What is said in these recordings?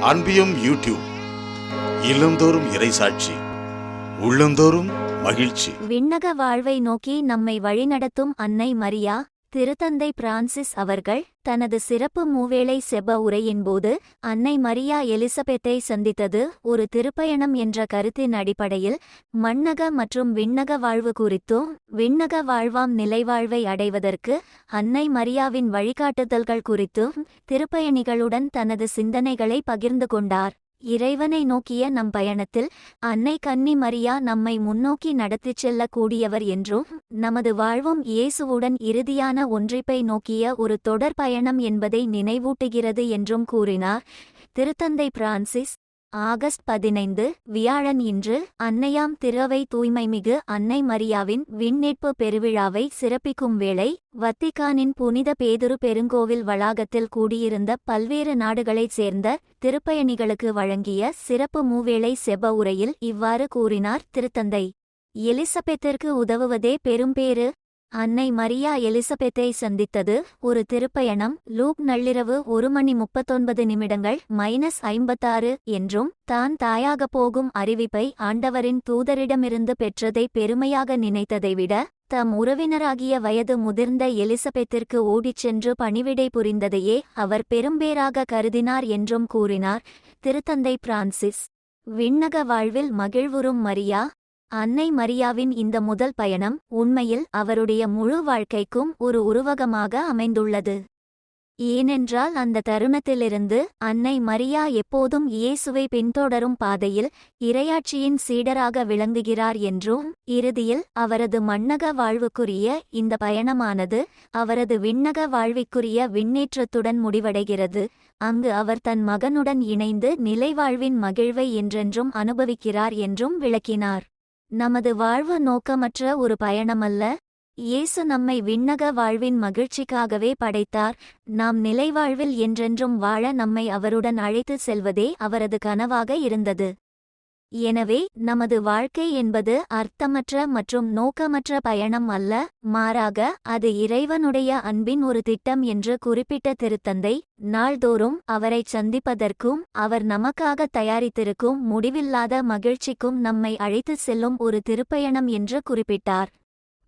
அன்பியும் YouTube இல்லந்தோறும் இறைசாட்சி உள்ளந்தோறும் மகிழ்ச்சி. விண்ணக வாழ்வை நோக்கி நம்மை வழிநடத்தும் அன்னை மரியா திருத்தந்தை பிரான்சிஸ் அவர்கள் தனது சிறப்பு மூவேளை செப உரையின் போது அன்னை மரியா எலிசபெத்தை சந்தித்தது ஒரு திருப்பயணம் என்ற கருத்தின் அடிப்படையில் மண்ணக மற்றும் விண்ணக வாழ்வு குறித்தும் விண்ணக வாழ்வாம் நிலைவாழ்வை அடைவதற்கு அன்னை மரியாவின் வழிகாட்டுதல்கள் குறித்தும் திருப்பயணிகளுடன் தனது சிந்தனைகளை பகிர்ந்து கொண்டார். இறைவனை நோக்கிய நம் பயணத்தில் அன்னை கன்னி மரியா நம்மை முன்னோக்கி நடத்திச் செல்லக்கூடியவர் என்றும் நமது வாழ்வும் இயேசுவுடன் இறுதியான ஒன்றிப்பை நோக்கிய ஒரு தொடர் பயணம் என்பதை நினைவூட்டுகிறது என்றும் கூறினார். திருத்தந்தை பிரான்சிஸ் ஆகஸ்ட் பதினைந்து வியாழன் இன்று அன்னையாம் திரவை தூய்மைமிகு அன்னை மரியாவின் விண்ணேற்பு பெருவிழாவை சிறப்பிக்கும் வேளை வத்திக்கானின் புனித பேதுரு பெருங்கோவில் வளாகத்தில் கூடியிருந்த பல்வேறு நாடுகளைச் சேர்ந்த திருப்பயணிகளுக்கு வழங்கிய சிறப்பு மூவேளை செப உரையில் இவ்வாறு கூறினார் திருத்தந்தை. எலிசபெத்திற்கு உதவுவதே பெரும்பேறு அன்னை மரியா எலிசபெத்தை சந்தித்தது ஒரு திருப்பயணம். லூக் நள்ளிரவு ஒரு மணி முப்பத்தொன்பது நிமிடங்கள் மைனஸ் ஐம்பத்தாறு என்றும் தான் தாயாகப் போகும் அறிவிப்பை ஆண்டவரின் தூதரிடமிருந்து பெற்றதை பெருமையாக நினைத்ததை விட தம் உறவினராகிய வயது முதிர்ந்த எலிசபெத்திற்கு ஓடிச் சென்று பணிவிடை புரிந்ததையே அவர் பெரும்பேராக கருதினார் என்றும் கூறினார். திருத்தந்தை பிரான்சிஸ். விண்ணக வாழ்வில் மகிழ்வுறும் மரியா அன்னை மரியாவின் இந்த முதல் பயணம் உண்மையில் அவருடைய முழு வாழ்க்கைக்கும் ஒரு உருவகமாக அமைந்துள்ளது. ஏனென்றால் அந்த தருணத்திலிருந்து அன்னை மரியா எப்போதும் இயேசுவை பின்தொடரும் பாதையில் இரையாட்சியின் சீடராக விளங்குகிறார் என்றும் இறுதியில் அவரது மண்ணக வாழ்வுக்குரிய இந்த பயணமானது அவரது விண்ணக வாழ்விற்குரிய விண்ணேற்றத்துடன் முடிவடைகிறது. அங்கு அவர் தன் மகனுடன் இணைந்து நிலைவாழ்வின் மகிழ்வை என்றென்றும் அனுபவிக்கிறார் என்றும் விளக்கினார். நமது வாழ்வு நோக்கமற்ற ஒரு பயணமல்ல? இயேசு நம்மை விண்ணக வாழ்வின் மகிழ்ச்சிக்காகவே படைத்தார். நாம் நிலைவாழ்வில் என்றென்றும் வாழ நம்மை அவருடன் அழைத்துச் செல்வதே அவரது கனவாக இருந்தது. எனவே நமது வாழ்க்கை என்பது அர்த்தமற்ற மற்றும் நோக்கமற்ற பயணம் அல்ல மாறாக அது இறைவனுடைய அன்பின் ஒரு திட்டம் என்று குறிப்பிட்ட திருத்தந்தை நாள்தோறும் அவரைச் சந்திப்பதற்கும் அவர் நமக்காக தயாரித்திருக்கும் முடிவில்லாத மகிழ்ச்சிக்கும் நம்மை அழைத்துச் செல்லும் ஒரு திருப்பயணம் என்று குறிப்பிட்டார்.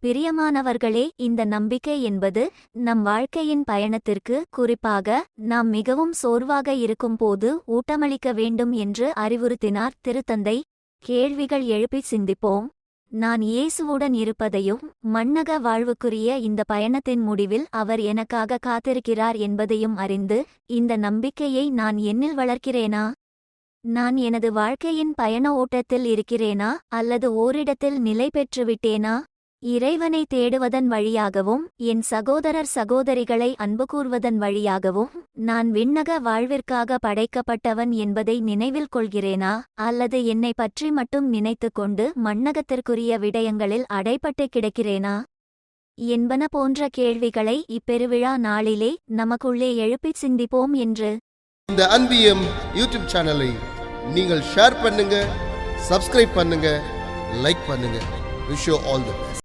பிரியமானவர்களே இந்த நம்பிக்கை என்பது நம் வாழ்க்கையின் பயணத்திற்கு குறிப்பாக நாம் மிகவும் சோர்வாக இருக்கும்போது ஊட்டமளிக்க வேண்டும் என்று அறிவுறுத்தினார் திருத்தந்தை. கேள்விகள் எழுப்பி சிந்திப்போம். நான் இயேசுவுடன் இருப்பதையும் மண்ணக வாழ்வுக்குரிய இந்த பயணத்தின் முடிவில் அவர் எனக்காக காத்திருக்கிறார் என்பதையும் அறிந்து இந்த நம்பிக்கையை நான் என்னில் வளர்க்கிறேனா? நான் எனது வாழ்க்கையின் பயண ஓட்டத்தில் இருக்கிறேனா அல்லது ஓரிடத்தில் நிலை பெற்றுவிட்டேனா இறைவனை தேடுவதன் வழியாகவும் என் சகோதரர் சகோதரிகளை அன்பு கூர்வதன் வழியாகவும் நான் விண்ணக வாழ்விற்காக படைக்கப்பட்டவன் என்பதை நினைவில் கொள்கிறேனா? அல்லது என்னை பற்றி மட்டும் நினைத்துக்கொண்டு மண்ணகத்திற்குரிய விடயங்களில் அடைப்பட்டு கிடக்கிறேனா? என்பன போன்ற கேள்விகளை இப்பெருவிழா நாளிலே நமக்குள்ளே எழுப்பிச் சிந்திப்போம் என்று. இந்த அன்பியம் யூடியூப் சேனலை நீங்கள் ஷேர் பண்ணுங்க சப்ஸ்கிரைப் பண்ணுங்க லைக் பண்ணுங்க. Wish all the best